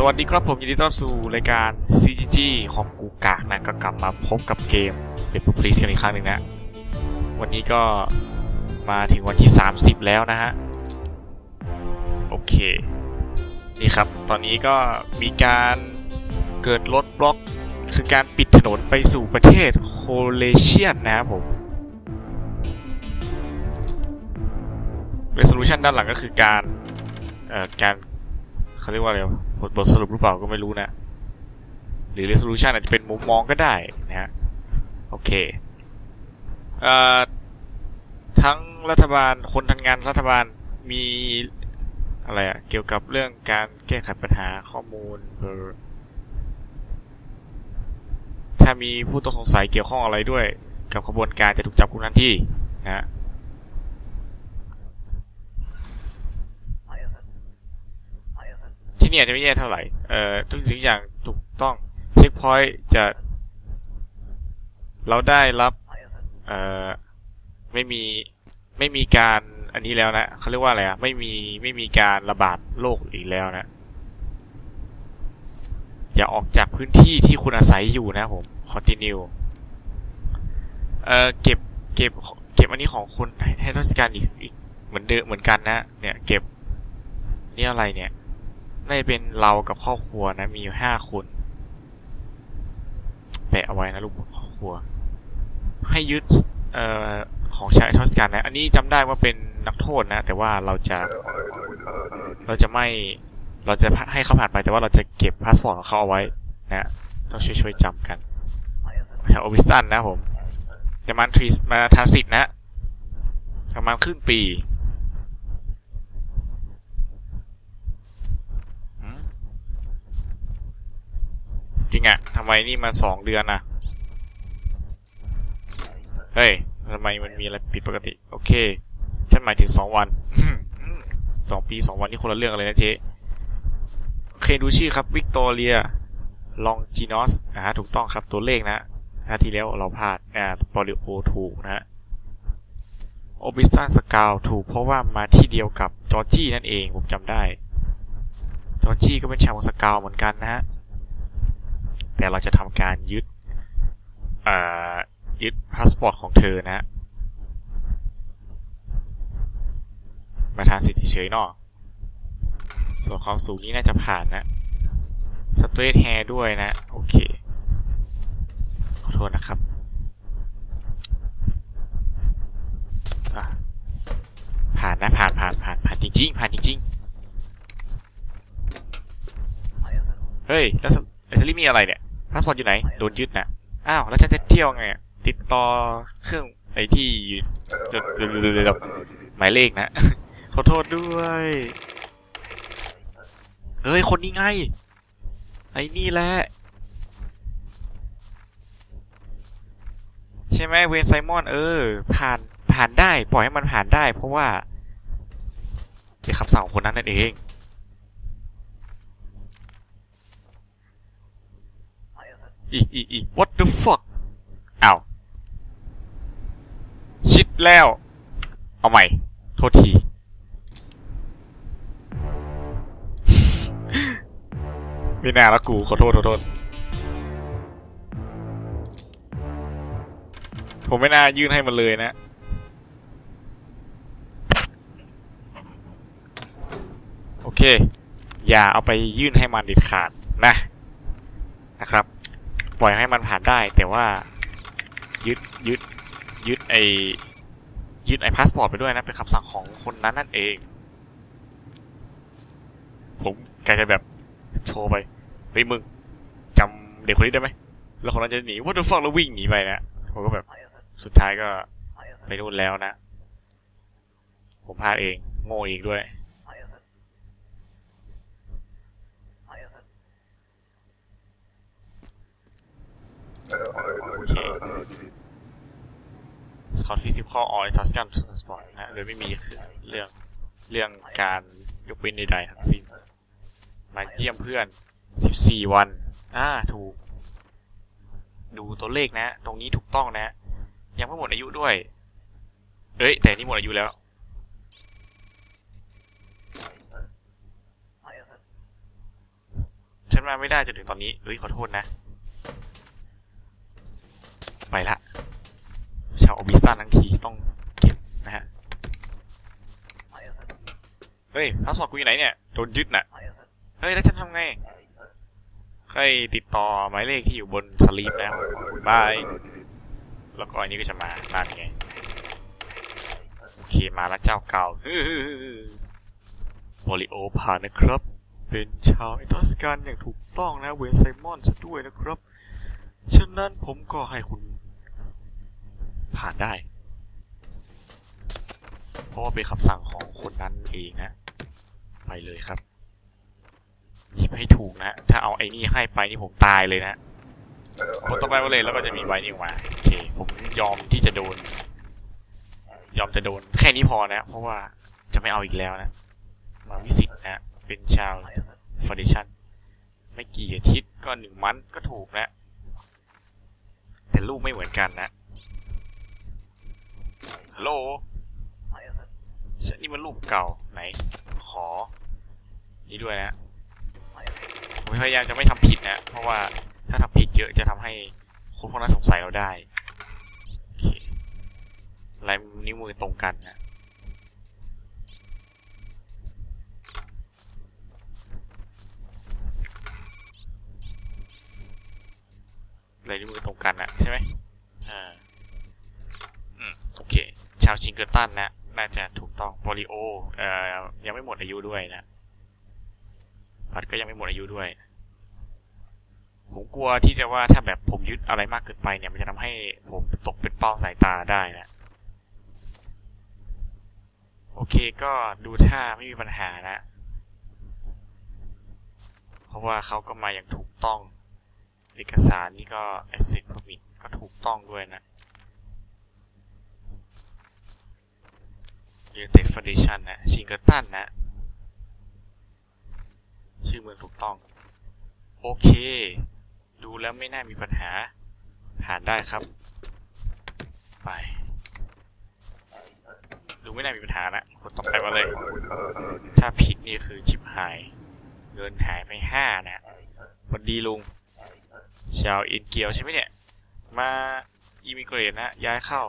สวัสดีครับผมยินดีต้อนรับสู่รายการ CGG ของกูกากนะก็กลับมาพบกับเกมเป็นปุ๊บลิสกันอีกครั้งหนึ่งนะ วันนี้ก็มาถึงวันที่ 30 แล้วนะฮะ โอเค นี่ครับ ตอนนี้ก็มีการเกิดรถบล็อก คือการปิดถนนไปสู่ประเทศโคเลเชียนนะครับผม resolution ด้านหลังก็คือการเอ่อการ เขาเรียกว่าอะไรบทบทสรุปหรือเปล่าก็ไม่รู้นะ หรือ resolution อาจจะเป็นมุมมองก็ได้นะฮะ โอเคเอ่อทั้งรัฐบาลคนทำงานรัฐบาลมีอะไรอะเกี่ยวกับเรื่องการแก้ไขปัญหาข้อมูลเออถ้ามีผู้ต้องสงสัยเกี่ยวข้องอะไรด้วย กับขบวนการจะถูกจับกุมทันทีนะฮะ ที่นี่อาจจะไม่แย่เท่าไหร่เอ่อทุกสิ่งอย่างถูกต้องเช็คพอยต์จะ เราได้รับ เอ่อ ไม่มีไม่มีการอันนี้แล้วนะเขาเรียกว่าอะไรอะไม่มีไม่มีการระบาดโรคอีกแล้วนะ อย่าออกจากพื้นที่ที่คุณอาศัยอยู่นะผม continue เอ่อเก็บเก็บเก็บอันนี้ของคุณให้ราชการอีกอีกเหมือนเดิมเหมือนกันนะเนี่ย เก็บนี่อะไรเนี่ย น่าจะเป็นเรากับครอบครัวนะ มีอยู่ห้าคนแปะเอาไว้นะลูกครอบครัว ให้ยึดเอ่อของใช้ทศกัณฐ์นะ อันนี้จำได้ว่าเป็นนักโทษนะ แต่ว่าเราจะ เราจะไม่ เราจะให้เขาผ่านไป แต่ว่าเราจะเก็บพาสปอร์ตของเขาเอาไว้นะ ต้องช่วยช่วยๆจำกันแถวโอวิสตันนะผมจะมาทรีมาทานสิตนะประมาณครึ่งปี หืม จริงอะทำไมนี่มาสองเดือนอะเฮ้ยทำไมมันมีอะไรผิดปกติ โอเค ฉันหมายถึงสองวันสองปีสองวันนี่คนละเรื่องเลยนะเจ๊โอเคดูชื่อครับวิกตอเรียลองจีนอสอ่าถูกต้องครับตัวเลขนะนะที่แล้วเราพลาดอ่าปอลิโอถูกนะโอบิสตันสกาวถูกเพราะว่ามาที่เดียวกับจอร์จี้นั่นเองผมจำได้จอร์จี้ก็เป็นชาวของสกาวเหมือนกันนะฮะ แต่เราจะทำการยึดยึดพาสปอร์ตของเธอนะฮะมาทางสิทธิเฉยนอะส่วนความสูงนี้น่าจะผ่านนะสเตรทแฮร์ด้วยนะ โอเค ขอโทษนะครับผ่านนะผ่านผ่านผ่านผ่านจริงๆผ่านจริงๆ เฮ้ย แล้วไอซลี่มีอะไรเนี่ย พาสปอร์ตอยู่ไหน โดนยึดนะอ้าว แล้วฉันจะเที่ยวไง ติดต่อเครื่องไอที่จดหมายเลขนะ ขอโทษด้วยเอ้ย คนนี้ไง ไอ้นี่แหละ ใช่ไหมเวนไซมอน เออ ผ่านผ่านได้ ปล่อยให้มันผ่านได้ เพราะว่าเป็นคำสั่งของคนนั้นนั่นเอง อีอีอี what the fuck อ้าวชิดแล้ว เอาใหม่ โทษที ไม่น่าละกู ขอโทษขอโทษ ผมไม่น่ายื่นให้มันเลยนะโอเค อย่าเอาไปยื่นให้มันเด็ดขาดนะนะครับ ปล่อยให้มันผ่านได้ แต่ว่ายึดยึดยึดไอยึดไอพาสปอร์ตไปด้วยนะเป็นคำสั่งของคนนั้นนั่นเอง ผมกจะแบบโทรไปเฮ้ยมึงจำเด็กคนนี้ได้ไหมแล้วคนนั้นจะหนีว่าจะฟังแล้ววิ่งหนีไปนะผมก็แบบสุดท้ายก็ไปนู่นแล้วนะ ผมพลาดเอง โง่เองด้วย โอเคสคอตฟิสิคอลออยซัสกันสปอร์ตนะโดยไม่มีคือเรื่องเรื่องการยกเว้นใดๆทั้งสิ้นมาเยี่ยมเพื่อน 14 วัน อ่า ถูก ดูตัวเลขนะ ตรงนี้ถูกต้องนะ ยังไม่หมดอายุด้วย เอ้ย แต่นี่หมดอายุแล้ว ฉันมาไม่ได้จนถึงตอนนี้ เอ้ย ขอโทษนะ ไปละ ชาวออบิสตันทั้งทีต้องเก็บนะฮะ เฮ้ยพาสปอร์ตกูอยู่ไหนเนี่ย โดนยึดน่ะ เฮ้ย แล้วฉันทำไงใครติดต่อหมายเลขที่อยู่บนสลีปนะบาย แล้วก็อันนี้ก็จะมานั่นไง โอเค มาแล้วเจ้าเก่าบริโอผ่านนะครับ เป็นชาวอทอสกันอย่างถูกต้องนะ เวนไซมอนซะด้วยนะครับ ฉะนั้นผมก็ให้คุณ ผ่านได้ เพราะว่าเป็นคำสั่งของคนนั้นเองนะ ไปเลยครับหยิบให้ถูกนะ ถ้าเอาไอ้นี่ให้ไปนี่ผมตายเลยนะคนต่อไปมาเลยแล้วก็จะมีไว้นี่ออกมาโอเค ผมยอมที่จะโดน ยอมจะโดนแค่นี้พอนะ เพราะว่าจะไม่เอาอีกแล้วนะ มาวิสิตนะ เป็นชาวฟอร์เดชันไม่กี่อาทิตย์ก็หนึ่งมันก็ถูกนะ แต่รูปไม่เหมือนกันนะ โหลฉันนี่มันรูปเก่าไหน ขอ นี่ด้วยนะผมพยายามจะไม่ทำผิดนะ เพราะว่าถ้าทำผิดเยอะจะทำให้คนพวกนั้นสงสัยเราได้โอเคลายนิ้วมือตรงกันนะลายนิ้วมือตรงกันนะใช่ไหมอ่า อืม โอเคาวชิงเกิลตันนะ น่าจะถูกต้องโปลิโอเอ่อยังไม่หมดอายุด้วยนะพัดก็ยังไม่หมดอายุด้วย ผมกลัวที่จะว่าถ้าแบบผมยึดอะไรมากเกินไปเนี่ยมันจะทำให้ผมตกเป็นเป้าสายตาได้นะ โอเคก็ดูท่าไม่มีปัญหานะ เพราะว่าเขาก็มาอย่างถูกต้องเอกสารนี่ก็ asset permit ก็ถูกต้องด้วยนะ United Foundation นะชิงเกิลตันนะ ชื่อเมืองถูกต้อง โอเค ดูแล้วไม่น่ามีปัญหา ผ่านได้ครับ ไป ดูไม่น่ามีปัญหานะกดต่อไปมาเลย ถ้าผิดนี่คือชิบหาย เงินหายไปห้านะวัสดีลุง ชาวอินเกียวใช่ไหมเนี่ย มาอิมิเกรตนะ ย้ายเข้า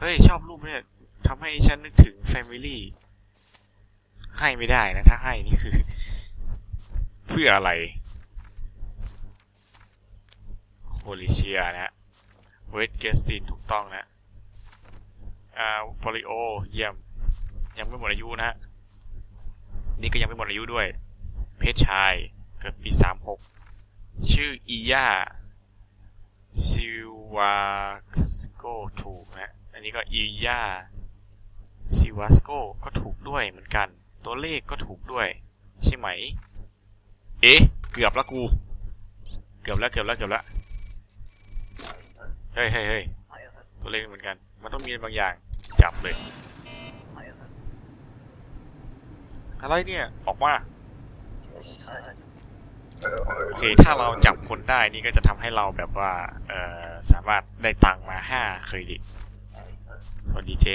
เฮ้ย ชอบรูปเนี่ย ทำให้ฉันนึกถึงแฟมิลี่ให้ไม่ได้นะ ถ้าให้นี่คือ เพื่ออะไร โคลิเชียนะเวทเกสตินถูกต้องนะอ่าโปลิโอ เยี่ยม ยังไม่หมดอายุนะ นี่ก็ยังไม่หมดอายุด้วย เพศชาย เกิดปีสามหกชื่ออียาซิวาโกถูกนะ อันนี้ก็อียา ซิวาสโกก็ถูกด้วยเหมือนกัน ตัวเลขก็ถูกด้วย ใช่ไหม เอ๊ะ เกือบละกู เกือบแล้วเกือบแล้วเกือบแล้วเฮ้ยเฮ้ยเฮ้ยตัวเลขเหมือนกัน มันต้องมีบางอย่างจับเลย อะไรเนี่ย ออกมาโอเค ถ้าเราจับคนได้นี่ก็จะทำให้เราแบบว่า เออสามารถได้ตังค์มาห้าเครดิต วัสดีเจ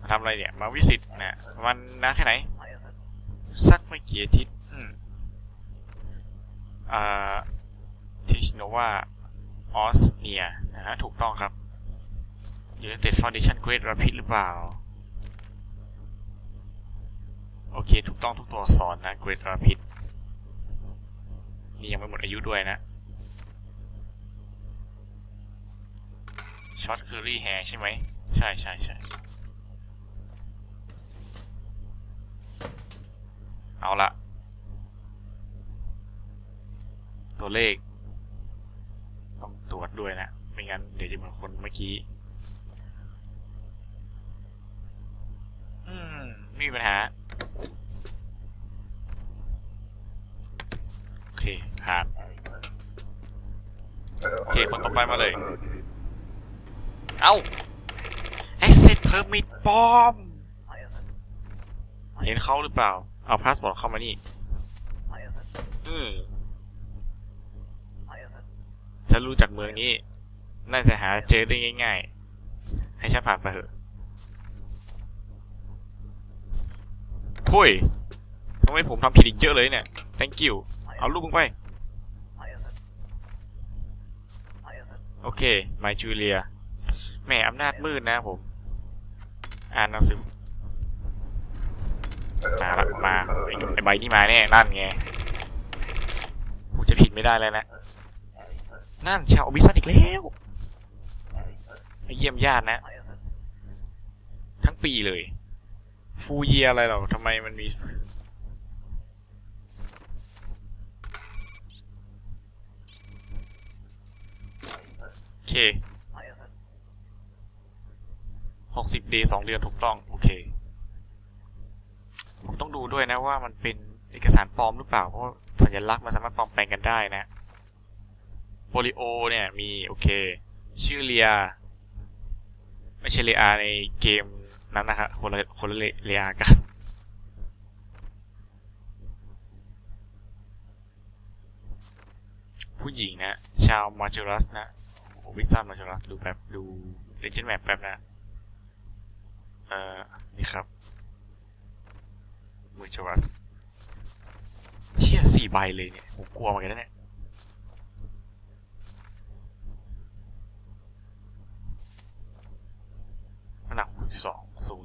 มาทำอะไรเนี่ย มาวิสิตนะมันนาแค่ไหน สักไม่กี่อาทิตย์อืมอ่าทิชโนวาออสเนียนะฮะถูกต้องครับ United Foundation Great Rapid หรือเปล่า โอเค ถูกต้องทุกตัวอักษรนะ Great Rapid นี่ยังไม่หมดอายุด้วยนะ ช็อตคือรี่แฮใช่ไหม ใช่ใช่ใช่เอาละตัวเลข ต้องตรวจด้วยนะ ไม่งั้นเดี๋ยวจะเหมือนคนเมื่อกี้อืมไม่มีปัญหา โอเคผ่านโอเคคนต่อไปมาเลย เอา Exit Permit ปลอม เห็นเขาหรือเปล่า เอาพาสปอร์ตเข้ามานี่ อืมฉันรู้จักเมืองนี้ น่าจะหาเจอได้ง่าย ๆ ให้ฉันผ่านไปเถอะพุ้ยทำไมผมทำผิดอีกเยอะเลยเนี่ย thank you เอาลูกมึงไป โอเค ไมจูเลีย แหมอำนาจมืดนะผม อ่านหนังสือมาละมาไอใบนี่มาแน่นั่นไงกูจะผิดไม่ได้แล้วนะนั่นชาวอบิสันอีกแล้วไอ้เยี่ยมญาตินะ ทั้งปีเลย ฟูเยียอะไรหรอทำไมมันมีโอเค หกสิบดีสองเดือนถูกต้อง โอเค ผมต้องดูด้วยนะว่ามันเป็นเอกสารปลอมหรือเปล่า เพราะสัญลักษณ์มันสามารถปลอมแปลงกันได้นะโปลิโอเนี่ยมี โอเค ชื่อเลีย ไม่ใช่เลียในเกมนั้นนะครับคนละคนละเลียกันผู้หญิงนะ ชาวมาจูรัสนะโอวิกซันมาจูรัสดูแบบดูเลเจนด์แมปแบบนะ อ่อนี่ครับมาจูรัสเชี่ยสี่ใบเลยเนี่ยผมกลัวเหมือนกันนะเนี่ยน้ำหนัก62สูง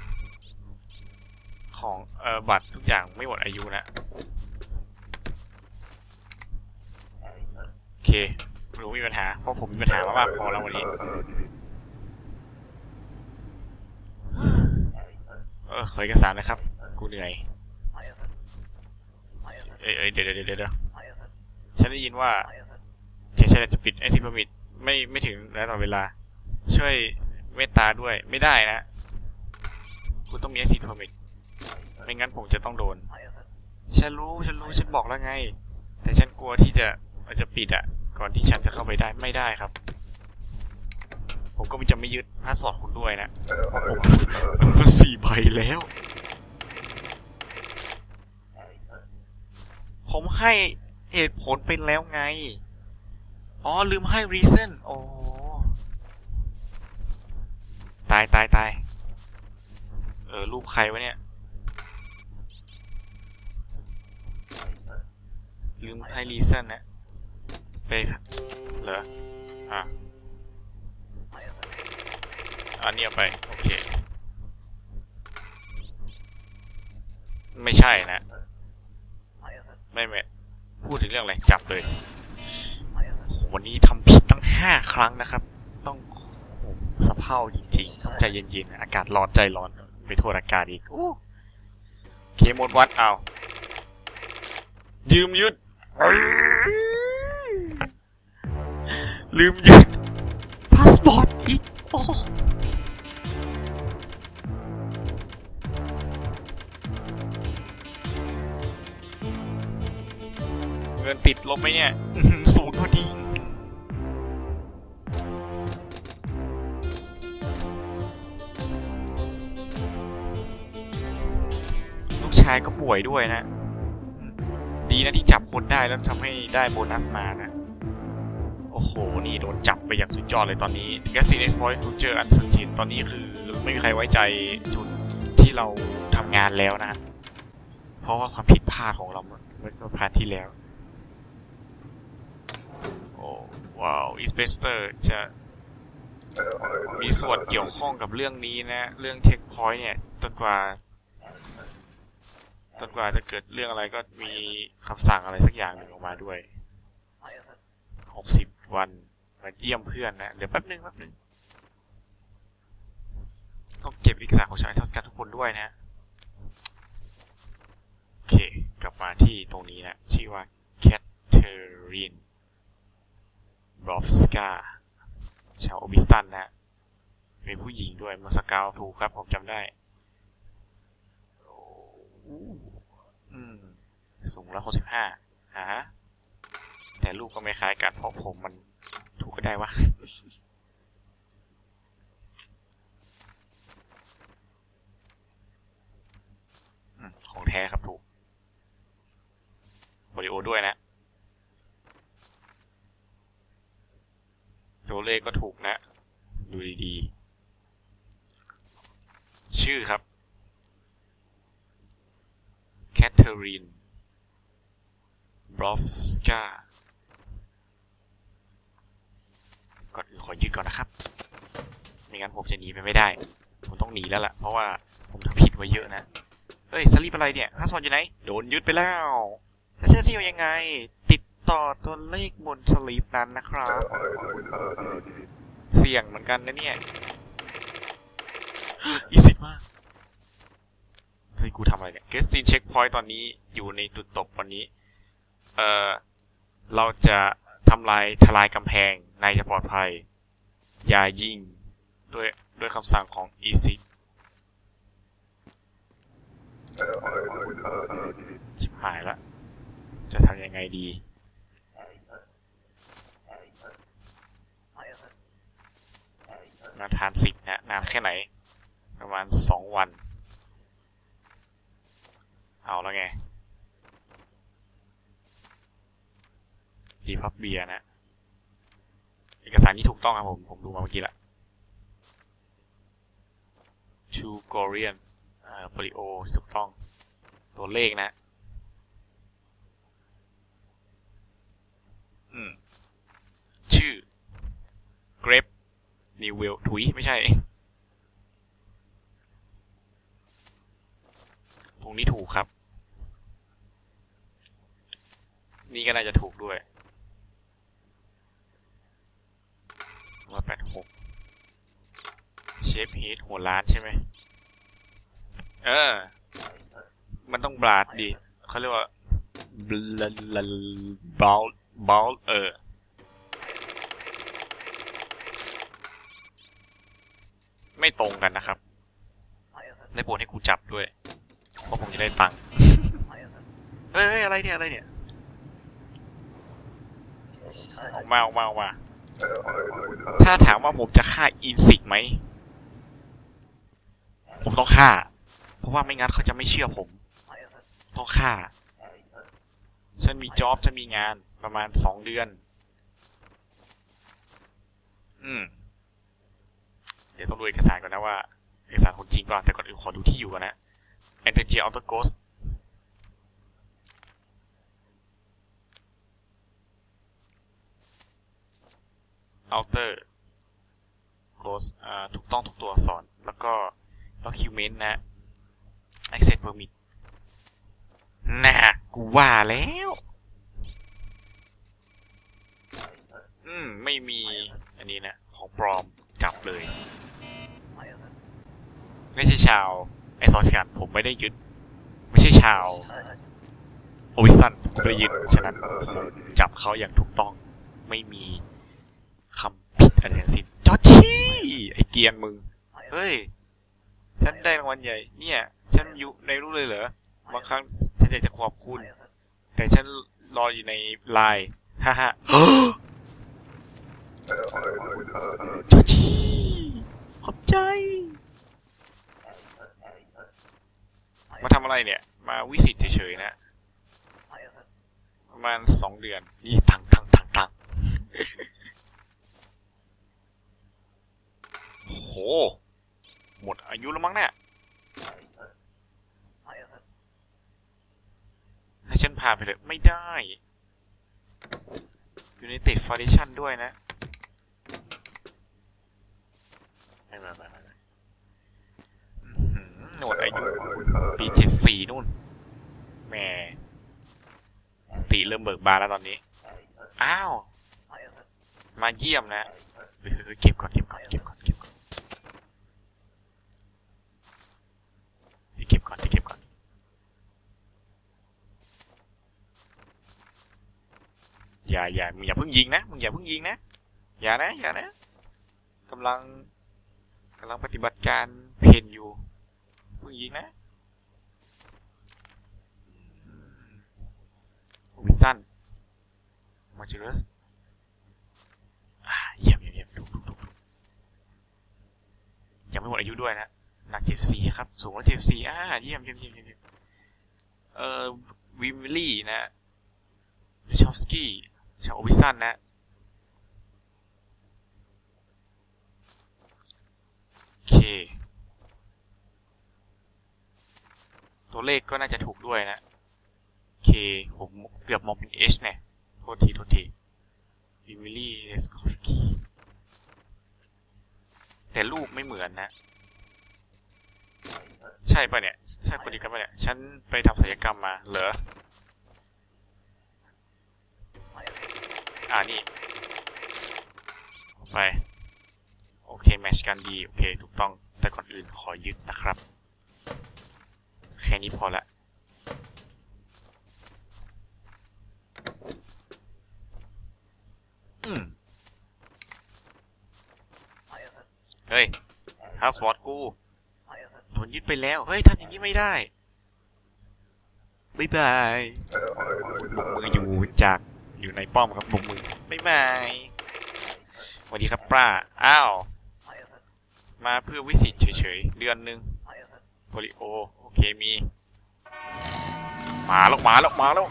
170ของเอ่อบัตรทุกอย่างไม่หมดอายุนะโอเครู้มีปัญหาเพราะผมมีปัญหามามากพอแล้ววันนี้ เออขอเอกสารนะครับ กูเหนื่อย เอ้ยเดี๋ยวเดี๋ยวเดี๋ยวเดี๋ยวฉันได้ยินว่าเชนเชนจะปิดไอซิพมิดไม่ไม่ถึงแล้วต่อเวลา ช่วยเมตตาด้วยไม่ได้นะกูต้องมีไอซิพมิดไม่งั้นผมจะต้องโดน ฉันรู้ฉันรู้ฉันบอกแล้วไง แต่ฉันกลัวที่จะมันจะปิดอะก่อนที่ฉันจะเข้าไปได้ไม่ได้ครับ ผมก็จะไม่ยึดพาสปอร์ตคุณด้วยนะเพราะผมมันสี่ใบแล้ว ผมให้เหตุผลไปแล้วไง อ๋อ ลืมให้ reason โอ้ตายตายตายเออ รูปใครวะเนี่ย ลืมให้ reason นะไปเหรออะ อันนี้เอาไป โอเค ไม่ใช่นะ ไม่ไม่พูดถึงเรื่องอะไร จับเลยโหวันนี้ทำผิดตั้งห้าครั้งนะครับ ต้องสะเพร่าจริงๆต้องใจเย็นๆ อากาศร้อนใจร้อน ไปโทษอากาศอีกโอ้เคหมดวัดเอา ยืมยึด ลืมยึดพาสปอร์ตอีกโอ้ นติดลบไหมเนี่ยศูนย์พอดีลูกชายก็ป่วยด้วยนะ ดีนะที่จับคนได้แล้วทำให้ได้โบนัสมานะ โอ้โห นี่โดนจับไปอย่างสุดยอดเลยตอนนี้ g a s t i n e x p o i t Future Uncertain ตอนนี้คือไม่มีใครไว้ใจจุดที่เราทำงานแล้วนะ เพราะว่าความผิดพลาดของเราเมื่อเมื่อพาร์ทที่แล้ว อ้ว้าวอีสเปสเตอร์จะมีส่วนเกี่ยวข้องกับเรื่องนี้นะ เรื่องเทคพอยต์เนี่ยจนกว่าจนกว่าจะเกิดเรื่องอะไรก็มีคำสั่งอะไรสักอย่างหนึ่งออกมาด้วย หกสิบวันมาเยี่ยมเพื่อนนะ เดี๋ยวแป๊บนึงแป๊บนึงต้องเก็บเอกสารของชาวทอสการทุกคนด้วยนะ โอเค กลับมาที่ตรงนี้นะ ชื่อว่าแคทเธอรีน บรอฟสกาชาวโอบิสตันนะเป็นผู้หญิงด้วยมาสกาวถูกครับ ผมจำได้อ้อืมสูงร้อยหกสิบห้าฮะแต่ลูกก็ไม่คล้ายกันเพราะผมมันถูกก็ได้วะของแท้ครับถูกบริโอด้วยนะ ตัวเลขก็ถูกนะ ดูดีๆ ชื่อครับ แคทเธอรีน บรอฟสกาก่อนอื่นขอยืดก่อนนะครับ ไม่งั้นผมจะหนีไปไม่ได้ ผมต้องหนีแล้วล่ะ เพราะว่าผมทำผิดไว้เยอะนะ เฮ้ยสลีปอะไรเนี่ยฮัสมันอยู่ไหน โดนยึดไปแล้วแล้วจะเที่ยวยังไง ต่อตัวเลขบนสลีปนั้นนะครับ เสี่ยงเหมือนกันนะเนี่ย อีสิมากเฮ้ยกูทำอะไรเนี่ยเกสตินเช็คพอยต์ตอนนี้อยู่ในจุดตกวันนี้ เอ่อ เราจะทำลายทลายกำแพงในจะปลอดภัย อย่ายิงด้วยด้วยคำสั่งของ e c ชิบหายละ จะทำยังไงดี งาทานสิทธิ์นะนานแค่ไหน ประมาณสองวัน เอาแล้วไงดีพับเบียนะ เอกสารนี้ถูกต้องครับผม ผมดูมาเมื่อกี้ละ ชูกอริเอนเอ่อปริโอถูกต้อง ตัวเลขนะ อืม ชื่อ เกรฟ นิวเวลถุยไม่ใช่ตรงนี้ถูกครับ นี่ก็น่าจะถูกด้วยร้อยแปดหกเชฟเฮดหัวล้านใช่ไหม เออ มันต้องบลาดดิเขาเรียกว่าบลบอลบลเออ ไม่ตรงกันนะครับ ได้โปรดให้กูจับด้วย เพราะผมจะได้ตังค์เฮ้ยเฮ้ยอะไรเนี่ยอะไรเนี่ย ออกมาออกมาออกมา ถ้าถามว่าผมจะฆ่าอินสิกไหม ผมต้องฆ่า เพราะว่าไม่งั้นเขาจะไม่เชื่อผม ต้องฆ่า ฉันมีจ็อบฉันมีงานประมาณสองเดือน อืมเดี๋ยวต้องดูเอกสารก่อนนะว่า เอกสารคนจริงป่ะแต่ก่อนอื่นขอดูที่อยู่ก่อนนะ e n t e r g e Outer Ghost เอาเตอร์ close อ่าถูกต้องทุกตัวอักษรแล้วก็ document นะ access permit น่ะกูว่าแล้ว อืม ไม่มีอันนี้นะ ของปลอม จับเลย ไม่ใช่ชาวไอซอสกันผมไม่ได้ยึด ไม่ใช่ชาวโอวิสันผมไม่ได้ยึดฉะนั้นผมจับเขาอย่างถูกต้องไม่มีคำผิดอะไรทั้งสิ้นจอร์จี้ไอเกียนมึง เฮ้ย ฉันได้รางวัลใหญ่ เนี่ย ฉันอยู่ในรู้เลยเหรอ บางครั้งฉันอยากจะขอบคุณ แต่ฉันรออยู่ในไลน์ฮ่าฮ่า จอร์จี้ขอบใจ มาทำอะไรเนี่ย มาวิสิตเฉยๆนะ ประมาณสองเดือน นี่ตังตังตังตังโอ้โหหมดอายุแล้วมั้งเนี่ยให้ฉันพาไปเลย ไม่ได้ อยู่ในติดฟาร์ดิชันด้วยนะ ไม่ไม่ไม่ไม่ไม่อื้อหือหมดอายุปีเจ็ดสี่นู่นแหมสติเริ่มเบิกบานแล้วตอนนี้ อ้าว มาเยี่ยมนะเฮ้ยเก็บก่อนเก็บก่อนเก็บก่อนเก็บก่อนเฮ้ยเก็บก่อนเก็บก่อนอย่าอย่ามึงอย่าเพิ่งยิงนะมึงอย่าเพิ่งยิงนะอย่านะอย่านะกำลัง กำลังปฏิบัติการเพนอยู่เพิ่งยิงนะวิสตันมาจิรัสเยี่ยมเยี่ยมเยี่ยมถูกถูกถูกยังไม่หมดอายุด้วยนะหนักเจ็ดสี่ครับ สูงร้อยเจ็ดสี่อ่าเยี่ยมเยี่ยมเยี่ยมเยี่ยมเยี่ยมเอ่อวิมลี่นะชอฟสกี้ชาววิสันนะ โอ เค ตัวเลขก็น่าจะถูกด้วยนะเคผมเกือบมองเป็น H เนี่ย โทษที โทษทีวิวิลี่เนสคอฟกี้แต่รูปไม่เหมือนนะ ใช่ปะเนี่ย ใช่คนเดียวกันปะเนี่ย ฉันไปทำศัลยกรรมมา เหรอ อ่านี่ ไป โอเคแมชกันดี โอเคถูกต้องแต่ก่อนอื่นขอยึดนะครับ แค่นี้พอละอืมเฮ้ยพาสปอตกูโดนยึดไปแล้ว เฮ้ยทำอย่างนี้ไม่ได้บ๊ายบายบกมืออยู่จากอยู่ในป้อมครับบกมือบ๊ายบายสวัสดีครับป้า อ้าว มาเพื่อวิสิตเฉยๆ เดือนหนึ่งโปลิโอ โอเคมี มาแล้วมาแล้วมาแล้ว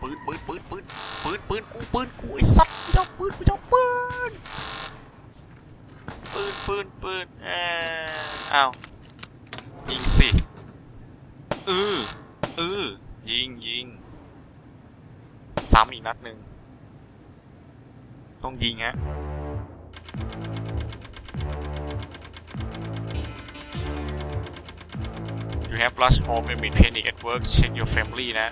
ปืนปืนปืนปืนปืนปืนกูปืนกูไอ้สัตว์กูจะเอาปืนกูจะเอาปืนปืนปืนปืนเอออ้าวยิงสิเออเออยิงยิงซ้ำอีกนัดหนึ่งต้องยิงฮะ You have lost home and been panic at work check your family นะ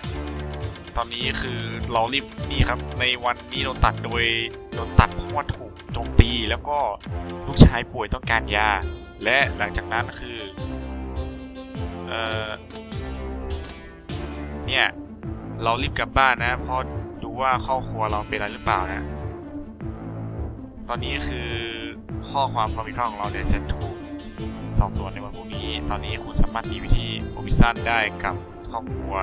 ตอนนี้คือเรารีบนี่ครับ ในวันนี้โดนตัดโดยโดนตัดเพราะว่าถูกโจมตีแล้วก็ลูกชายป่วยต้องการยา และหลังจากนั้นคือ เอ่อ เนี่ย เรารีบกลับบ้านนะเพราะดูว่าครอบครัวเราเป็นอะไรหรือเปล่านะ ตอนนี้คือข้อความความผิดพลาดของเราเนี่ยจะถูก อบสวนในวันพรุ่งนี้ ตอนนี้คุณสามารถหนีไปที่โอบิซันได้กับครอบครัว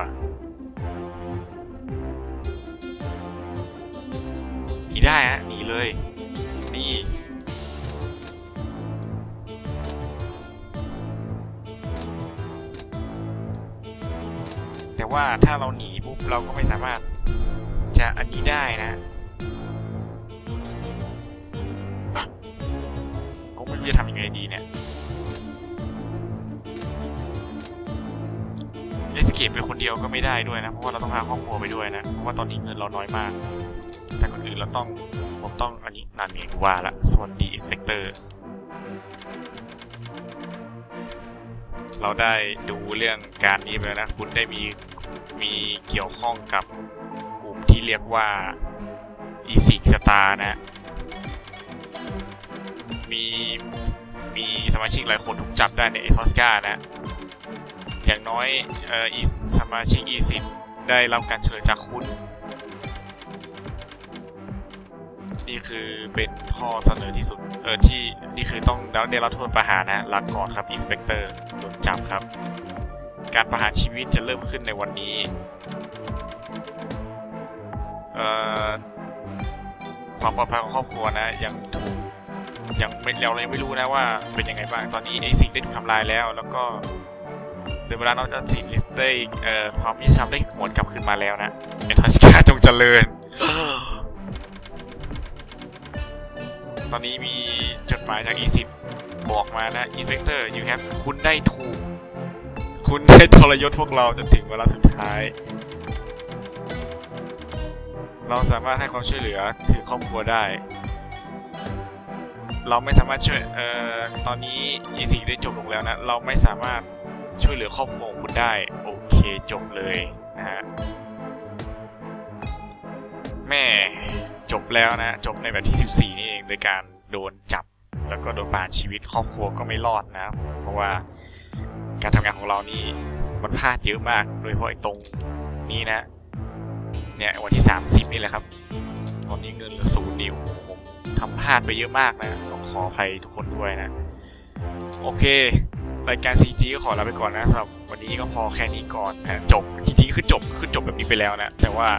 หนีได้ฮะหนีเลย นี่แต่ว่าถ้าเราหนีปุ๊บเราก็ไม่สามารถจะอันนี้ได้นะก็ไม่รู้จะทำยังไงดีเนี่ย กปเป็นคนเดียวก็ไม่ได้ด้วยนะ เพราะว่าเราต้องพาครอบครัวไปด้วยนะ เพราะว่าตอนนี้เงินเราน้อยมาก แต่คนอื่นเราต้อง ผมต้องอันนี้นั่นเองว่าละสวัสดีอินสเปกเตอร์ เราได้ดูเรื่องการนี้ไปแล้วนะ คุณได้มีมีเกี่ยวข้องกับกลุ่มที่เรียกว่าอีซิกสตาร์นะ มีมีสมาชิกหลายคนถูกจับได้ในเอซอสกานะ อย่างน้อยเอ่อสมาชิกอีสิได้รับการเชิญจากคุณ นี่คือเป็นข้อเสนอที่สุด เออที่นี่คือต้องได้รับโทษประหารนะลาก่อนครับอินสเปกเตอร์โดนจับครับ การประหารชีวิตจะเริ่มขึ้นในวันนี้ เอ่อความปลอดภัยของครอบครัวนะยังถูกยังไม่เรายังไม่รู้นะว่าเป็นยังไงบ้างตอนนี้ไอซิกได้ถูกทำลายแล้ว แล้วก็ เดเวลาน้องจันสินลิสได้เอ่อความยุติธรรมได้หวนกลับคืนมาแล้วนะเมทัสกาจงเจริญ ตอนนี้มีจดหมายจาก E10 บอกมานะ Inspector you have คุณได้ถูก คุณได้ทรยศพวกเราจนถึงเวลาสุดท้าย เราสามารถให้ความช่วยเหลือถึงครอบครัวได้ เราไม่สามารถช่วยเอ่อตอนนี้ E10 ได้จบลงแล้วนะ เราไม่สามารถ ช่วยเหลือครอบครัวของคุณได้ โอเคจบเลยนะฮะแม่จบแล้วนะ จบในแบบที่ 14 นี่เองโดยการโดนจับแล้วก็โดนปาชีวิตครอบครัวก็ไม่รอดนะ เพราะว่าการทำงานของเรานี่มันพลาดเยอะมากโดยเฉพาะไอ้ตรงนี้นะ เนี่ยวันที่ 30 นี่แหละครับ ตอนนี้เงินเหลือศูนย์นิวผมทำพลาดไปเยอะมากนะต้องขออภัยทุกคนด้วยนะ โอเค รายการ CG ก็ขอลาไปก่อนนะสำหรับวันนี้ก็พอแค่นี้ก่อนนะจบจริงๆคือจบคือจบแบบนี้ไปแล้วนะ แต่ว่า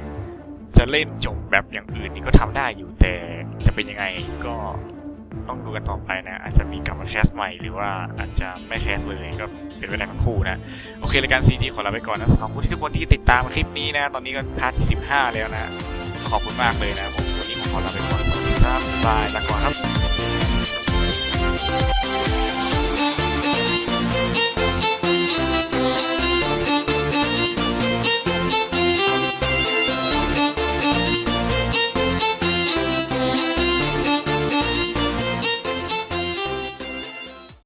จะเล่นจบแบบอย่างอื่นนี่ก็ทำได้อยู่แต่จะเป็นยังไงก็ต้องดูกันต่อไปนะ อาจจะมีกลับมาแคสใหม่หรือว่าอาจจะไม่แคสเลยก็เป็นไปได้ทั้งคู่นะ โอเครายการ CG ขอลาไปก่อนนะขอบคุณที่ทุกคนที่ติดตามคลิปนี้นะ ตอนนี้ก็พาร์ทที่ 15 แล้วนะ ขอบคุณมากเลยนะผมวันนี้ผมขอลาไปก่อนสวัสดีครับบายบายลาก่อนครับ